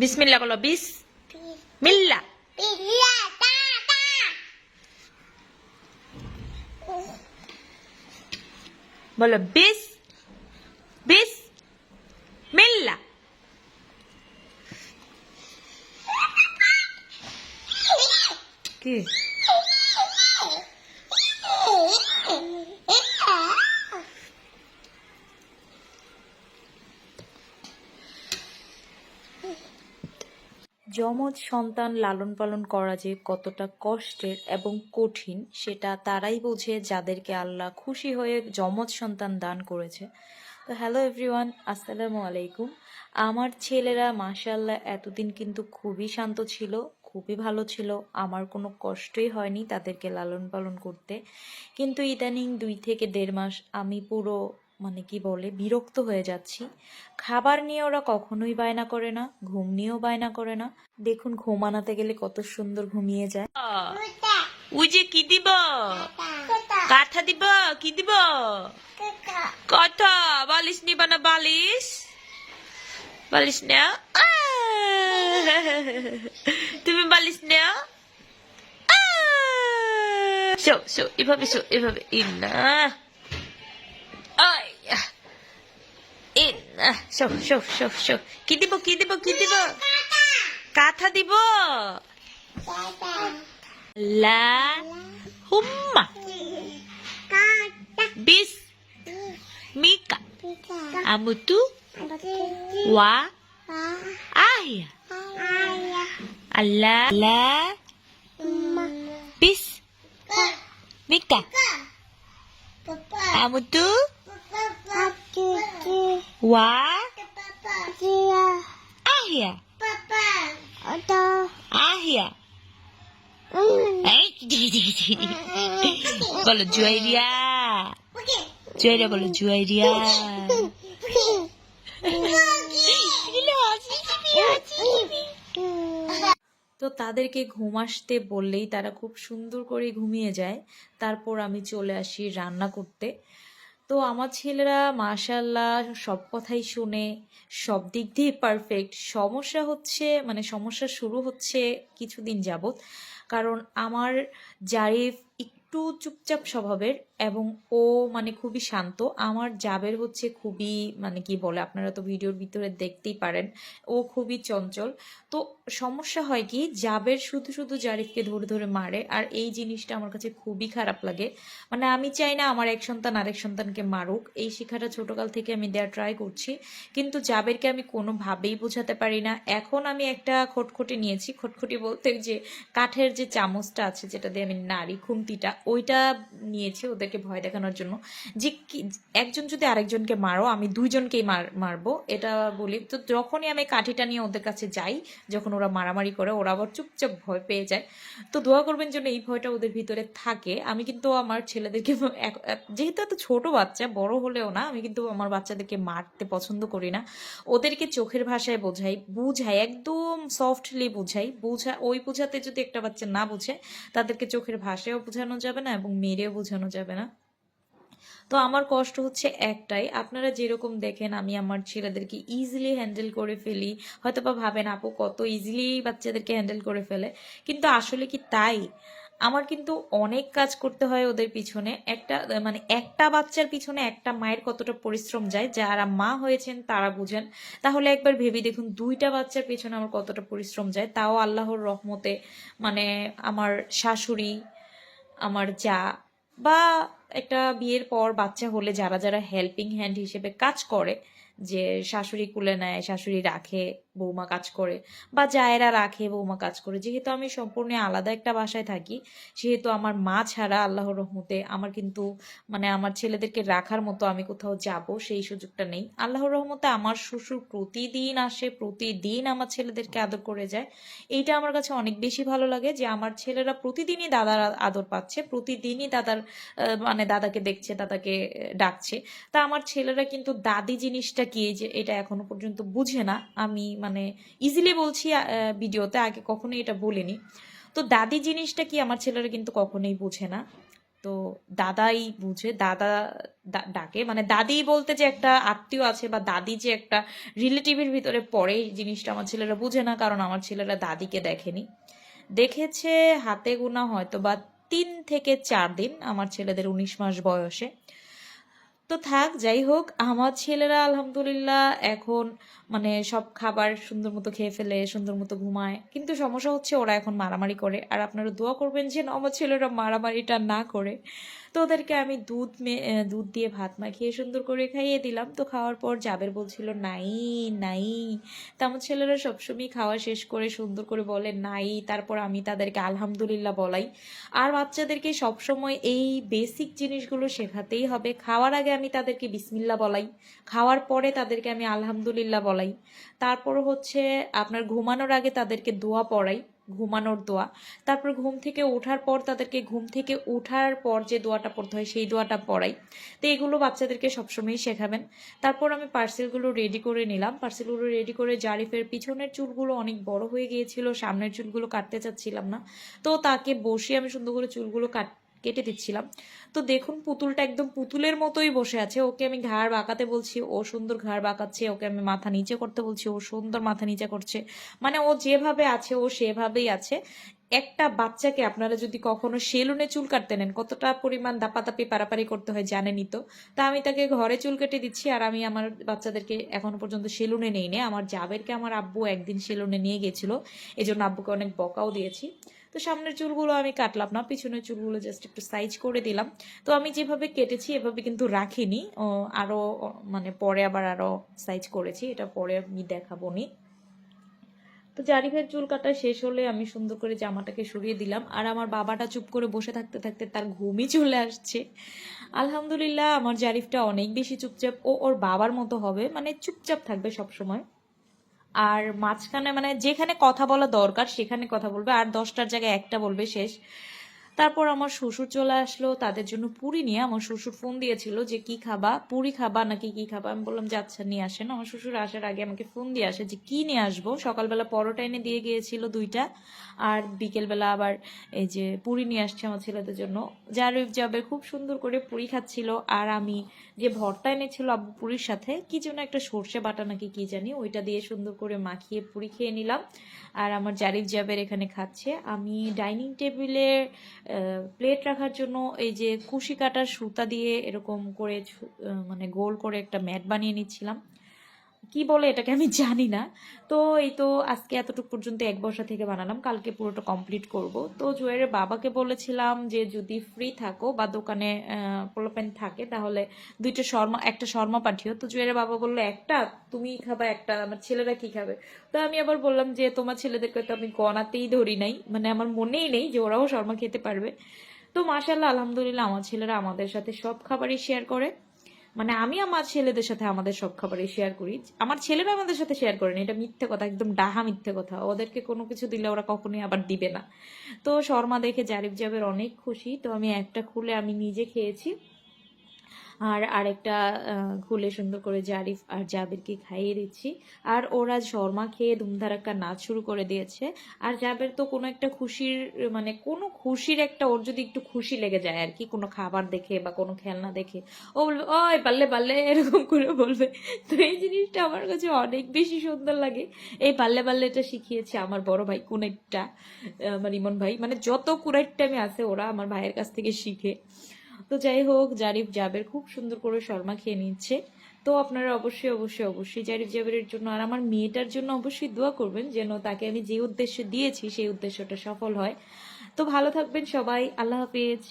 বিসমিল্লা বলো বিস মিল্লা। বলো বিস বিস মিল্লা। কি? যমজ সন্তান লালন পালন করা যে কতটা কষ্টের এবং কঠিন, সেটা তারাই বোঝে যাদেরকে আল্লাহ খুশি হয়ে যমজ সন্তান দান করেছে। তো হ্যালো এভরিওয়ান আসসালামু আলাইকুম। আমার ছেলেরা মাশাল্লাহ এতদিন কিন্তু খুবই শান্ত ছিল, খুবই ভালো ছিল। আমার কোনো কষ্টই হয়নি তাদেরকে লালন পালন করতে। কিন্তু ইদানিং দুই থেকে দেড় মাস আমি পুরো মানে কি বলে বিরক্ত হয়ে যাচ্ছি। খাবার নিয়ে ওরা কখনোই বায়না করে না ঘুম নিয়েও বায়না করে না। দেখুন ঘুমানাতে গেলে কত সুন্দর ঘুমিয়ে যায়। ওই যে কি দিব? কাঁথা। দিব? কি দিব? কথা। বালিশ নিবা না বালিশ? বালিশ নেও। তুমি বালিশ নেও। শো শো এভাবে শো এভাবে ইন্না আয় ইন্না শো শো শো শো কি দিব কি দিব কি দিব কাঁথা দিব লা হুম্মা বিস মিকা amutu wa aya Allah la bis mika amutu wa aya aya এই বলো জুয়াইরিয়া জুয়াইরিয়া বলো জুয়াইরিয়া তো তাদেরকে ঘুম আসতে বললেই তারা খুব সুন্দর করে ঘুমিয়ে যায়। তারপর আমি চলে আসি রান্না করতে। তো আমার ছেলেরা মাশাল্লাহ সব কথাই শুনে, সব দিক দিয়ে পারফেক্ট সমস্যা হচ্ছে মানে সমস্যা শুরু হচ্ছে কিছুদিন যাবৎ। কারণ আমার জারিফ একটু চুপচাপ স্বভাবের এবং ও মানে খুবই শান্ত। আমার জাবের হচ্ছে খুবই মানে কি বলে, আপনারা তো ভিডিওর ভিতরে দেখতেই পারেন, ও খুবই চঞ্চল। তো সমস্যা হয় কি, জাবের শুধু শুধু জারিফকে ধরে ধরে মারে, আর এই জিনিসটা আমার কাছে খুবই খারাপ লাগে। মানে আমি চাই না আমার এক সন্তান আরেক সন্তানকে মারুক, এই শিক্ষাটা ছোটকাল থেকে আমি দেওয়া ট্রাই করছি, কিন্তু জাবেরকে আমি কোনোভাবেই বোঝাতে পারি না। এখন আমি একটা খটখটি নিয়েছি, খটখটি বলতে যে কাঠের যে চামচটা আছে, যেটা দিয়ে আমি নাড়ি, খুন্তিটা, ওইটা নিয়েছি ওদেরকে ভয় দেখানোর জন্য। যে একজন যদি আরেকজনকে মারো, আমি দুইজনকেই মার, মারবো, এটা বলি। তো যখনই আমি কাঠিটা নিয়ে ওদের কাছে যাই, যখন ওরা মারামারি করে, ওরা আবার চুপচাপ ভয় পেয়ে যায়। তো দোয়া করবেন যেন এই ভয়টা ওদের ভিতরে থাকে। আমি কিন্তু আমার ছেলেদেরকে যেহেতু এত ছোট বাচ্চা, বড় হলেও না, আমি কিন্তু আমার বাচ্চাদেরকে মারতে পছন্দ করি না। ওদেরকে চোখের ভাষায় বোঝাই, বুঝাই, একদম সফটলি বুঝাই। বুঝা, ওই বুঝাতে যদি একটা বাচ্চা না বুঝে, তাদেরকে চোখের ভাষায়ও বোঝানো যাবে না এবং মেরেও বোঝানো যাবে না। তো আমার কষ্ট হচ্ছে একটাই, আপনারা যেরকম দেখেন আমি আমার ছেলেদেরকে ইজিলি হ্যান্ডেল করে ফেলি। হয়তো বা ভাবেন, আপু, কত ইজিলি বাচ্চাদেরকে হ্যান্ডেল করে ফেলে? কিন্তু আসলে কি তাই? আমার কিন্তু অনেক কাজ করতে হয় ওদের পিছনে। একটা মানে একটা বাচ্চার পিছনে একটা মায়ের কতটা পরিশ্রম যায়, যারা মা হয়েছেন তারা বুঝেন। তাহলে একবার ভেবে দেখুন, দুইটা বাচ্চার পিছনে আমার কতটা পরিশ্রম যায়। তাও আল্লাহর রহমতে মানে আমার শাশুড়ি, আমার যা, বা একটা বিয়ের পর বাচ্চা হলে যারা যারা হেল্পিং হ্যান্ড হিসেবে কাজ করে, যে শাশুড়ি কুলে নেয়, শাশুড়ি রাখে বৌমা কাজ করে বা জায়েরা রাখে বৌমা কাজ করে। যেহেতু আমি সম্পূর্ণ আলাদা একটা বাসায় থাকি, সেহেতু আমার মা ছাড়া আল্লাহর রহমতে আমার কিন্তু মানে আমার ছেলেদেরকে রাখার মতো আমি কোথাও যাব, সেই সুযোগটা নেই। আল্লাহর রহমতে আমার শ্বশুর প্রতিদিন আসে, প্রতিদিন আমার ছেলেদেরকে আদর করে যায়। এইটা আমার কাছে অনেক বেশি ভালো লাগে যে আমার ছেলেরা প্রতিদিনই দাদার আদর পাচ্ছে, প্রতিদিনই দাদার মানে দাদাকে দেখছে, দাদাকে ডাকছে। তা আমার ছেলেরা কিন্তু দাদি জিনিসটা কি যে এটা এখনও পর্যন্ত বুঝে না। আমি মানে ইজিলি বলছি ভিডিওতে, আগে কখনোই এটা বলিনি। তো দাদি জিনিসটা কি আমার ছেলেরা কিন্তু কখনোই বুঝে না। তো দাদাই বুঝে, দাদা ডাকে। মানে দাদি বলতে যে একটা আত্মীয় আছে বা দাদি যে একটা রিলেটিভের ভিতরে পড়ে, এই জিনিসটা আমার ছেলেরা বুঝে না, কারণ আমার ছেলেরা দাদিকে দেখেনি। দেখেছে হাতে গোনা হয়তো বা তিন থেকে চার দিন, আমার ছেলেদের উনিশ মাস বয়সে। তো থাক, যাই হোক, আমার ছেলেরা আলহামদুলিল্লাহ এখন মানে সব খাবার সুন্দর মতো খেয়ে ফেলে, সুন্দর মতো ঘুমায়। কিন্তু সমস্যা হচ্ছে ওরা এখন মারামারি করে। আর আপনারা দোয়া করবেন যে আমার ছেলেরা মারামারিটা না করে। তো ওদেরকে আমি দুধ দুধ দিয়ে ভাত মাখিয়ে সুন্দর করে খাইয়ে দিলাম। তো খাওয়ার পর জাবের বলছিল, নাই নাই। তো আমার ছেলেরা সবসময় খাওয়া শেষ করে সুন্দর করে বলে, নাই। তারপর আমি তাদেরকে আলহামদুলিল্লাহ বলাই। আর বাচ্চাদেরকে সবসময় এই বেসিক জিনিসগুলো শেখাতেই হবে। খাওয়ার আগে আমি তাদেরকে বিসমিল্লা বলাই, খাওয়ার পরে তাদেরকে আমি আলহামদুলিল্লাহ বলাই। তারপর হচ্ছে আপনার ঘুমানোর আগে তাদেরকে দোয়া পড়াই। ঘুমানোর দোয়া। তারপর ঘুম থেকে ওঠার পর তাদেরকে ঘুম থেকে ওঠার পর যে দোয়াটা পড়তে হয়, সেই দোয়াটা পড়াই। তো এগুলো বাচ্চাদেরকে সবসময়ই শেখাবেন। তারপর আমি পার্সেলগুলো রেডি করে নিলাম। পার্সেলগুলো রেডি করে জারিফের পিছনের চুলগুলো অনেক বড় হয়ে গিয়েছিল, সামনের চুলগুলো কাটতে চাচ্ছিলাম না। তো তাকে বসিয়ে আমি সুন্দর করে চুলগুলো কাট কেটে দিচ্ছিলাম। তো দেখুন, পুতুলটা একদম পুতুলের মতোই বসে আছে। ওকে আমি ঘাড় বাঁকাতে বলছি, ও সুন্দর ঘাড় বাঁকাচ্ছে, ওকে আমি মাথা নিচে করতে বলছি, ও সুন্দর মাথা নিচে করছে। মানে ও যেভাবে আছে, ও সেভাবেই আছে। একটা বাচ্চাকে আপনারা যদি কখনো সেলুনে চুল কাটতে নেন, কতটা পরিমাণ দাপাদাপি, পারাপারি করতে হয় জানেনই তো। তা আমি তাকে ঘরে চুল কেটে দিচ্ছি আর আমি আমার বাচ্চাদেরকে এখনও পর্যন্ত সেলুনে নেই নে আমার জাবেরকে আমার আব্বু একদিন সেলুনে নিয়ে গেছিল। এই জন্য আব্বুকে অনেক বকাও দিয়েছি। তো সামনের চুলগুলো আমি কাটলাম না পিছনের চুলগুলো জাস্ট একটু সাইজ করে দিলাম। তো আমি যেভাবে কেটেছি এভাবে কিন্তু রাখিনি ও, আরও মানে পরে আবার আরও সাইজ করেছি এটা পরে আমি দেখাবো নি। তো জারিফের চুল কাটা শেষ হলে আমি সুন্দর করে জামাটাকে সরিয়ে দিলাম আর আমার বাবাটা চুপ করে বসে থাকতে থাকতে তার ঘুমই চলে আসছে। আলহামদুলিল্লাহ আমার জারিফটা অনেক বেশি চুপচাপ ও ওর বাবার মতো হবে মানে চুপচাপ থাকবে সব সময় আর মাঝখানে মানে যেখানে কথা বলা দরকার সেখানে কথা বলবে, আর দশটার জায়গায় একটা বলবে শেষ। তারপর আমার শ্বশুর চলে আসলো, তাদের জন্য পুরি নিয়ে আমার শ্বশুর ফোন দিয়েছিল যে, কি খাবা? পুরি খাবা নাকি কি খাবা? আমি বললাম, যে আচ্ছা নিয়ে আসেন। আমার শ্বশুর আসার আগে আমাকে ফোন দিয়ে আসে যে, কি নিয়ে আসব? সকালবেলা পরোটা এনে দিয়ে গিয়েছিল দুইটা, আর বিকেলবেলা আবার এই যে, পুরি নিয়ে আসছে আমার ছেলেদের জন্য। জারিফ জাবের খুব সুন্দর করে পুরি খাচ্ছিল, আর আমি যে, ভর্তা এনেছিল আব্বু পুরীর সাথে, কি যেন একটা সর্ষে বাটা নাকি কি জানি, ওইটা দিয়ে সুন্দর করে মাখিয়ে পুরি খেয়ে নিলাম। আর আমার জারিফ জাবের এখানে খাচ্ছে। আমি ডাইনিং টেবিলে প্লেট রাখার জন্য এই যে কুশি কাটার সুতা দিয়ে এরকম করে মানে গোল করে একটা ম্যাট বানিয়ে নিচ্ছিলাম। কি বলে এটাকে আমি জানি না। তো এই তো আজকে এতটুকু পর্যন্ত এক বর্ষা থেকে বানালাম, কালকে পুরোটা কমপ্লিট করব। তো জুয়ের বাবাকে বলেছিলাম যে, যদি ফ্রি থাকো বা দোকানে পোলোপেন থাকে, তাহলে দুইটা শর্মা, একটা শর্মা পাঠিও। তো জুয়ের বাবা বলল, একটা? তুমি খাবা একটা, আমার ছেলেরা কি খাবে? তো আমি আবার বললাম যে, তোমার ছেলেদেরকে তো আমি গনাতেই ধরি নাই মানে আমার মনেই নেই যে ওরাও শর্মা খেতে পারবে। তো মাশাল্লাহ আলহামদুলিল্লাহ, আমার ছেলেরা আমাদের সাথে সব খাবারই শেয়ার করে। মানে আমি আমার ছেলেদের সাথে আমাদের সব খাবার শেয়ার করি। আমার ছেলেরা আমাদের সাথে শেয়ার করেনি এটা মিথ্যে কথা, একদম ডাহা মিথ্যে কথা। ওদেরকে কোনো কিছু দিলে ওরা কখনোই আবার দিবে না। তো শর্মা দেখে জারিফ জাবের অনেক খুশি, তো আমি একটা খুলে আমি নিজে খেয়েছি। আর আরেকটা খুলে সুন্দর করে জারিফ আর জাবেরকে খাইয়ে দিচ্ছি। আর ওরা শর্মা খেয়ে ধুমধারাক্কা নাচ শুরু করে দিয়েছে। আর জাবের তো কোনো একটা খুশির মানে কোনো খুশির একটা, ওর যদি একটু খুশি লেগে যায় আর কি, কোনো খাবার দেখে বা কোনো খেলনা দেখে, ও বলবে, ওই পারলে পারলে, এরকম করে বলবে। তো এই জিনিসটা আমার কাছে অনেক বেশি সুন্দর লাগে। এই পারলে পারলে এটা শিখিয়েছে আমার বড় ভাই কুনেরটা আমার ইমন ভাই। মানে যত কুরাইটটা আমি আছে, ওরা আমার ভাইয়ের কাছ থেকে শিখে। তো যাই হোক, জারিফ জাবের খুব সুন্দর করে শর্মা খেয়ে নিচ্ছে। তো আপনারা অবশ্যই অবশ্যই অবশ্যই জারিফ জাবের জন্য আর আমার মেয়েটার জন্য অবশ্যই দোয়া করবেন যেন তাকে আমি যে উদ্দেশ্য দিয়েছি সেই উদ্দেশ্যটা সফল হয়। তো ভালো থাকবেন সবাই, আল্লাহ হাফেজ।